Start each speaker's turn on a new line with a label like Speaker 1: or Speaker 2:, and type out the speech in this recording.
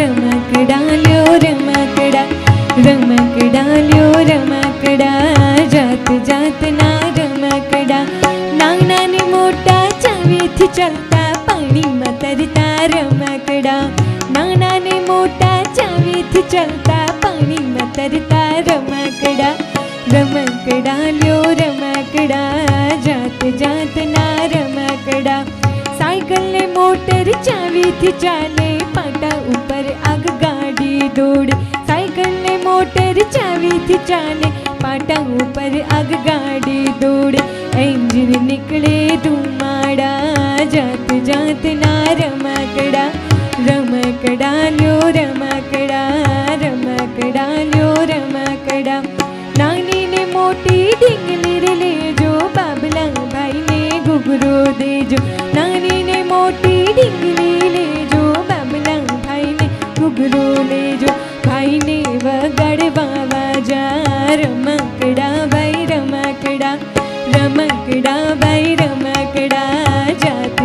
Speaker 1: રમકડાલ્યો રમકડા રમકડાલ્યો રમકડા જાત જાતના રમકડા નાના ને મોટા ચાવીથી ચાલતા પાણીમાં તરતા રમકડા નાના ને મોટા ચાવીથી ચાલતા પાણીમાં તરતા રમકડા રમકડા લ્યો રમકડા જાત જાતના રમકડા સાયકલ ને મોટર ચાવીથી ચાલે દોડે. સાયકલ ને મોટર ચાવીથી ચાલે, પાટા ઉપર આગ ગાડી દોડે. એન્જિન નીકળે ધુમાડા, જાત જાતના રમકડા રમકડા લ્યો, રમકડા રમકડા લ્યો, રમકડા. નાની ને મોટી ઢીંગલી રે લેજો, બાબલા ભાઈને ઘૂઘરો દેજો. નાની ને મોટી ઢીંગલી જો ભાઈને વગાડવા વાજા રમકડા ભાઈ રમકડા રમકડા ભાઈ રમકડા જાત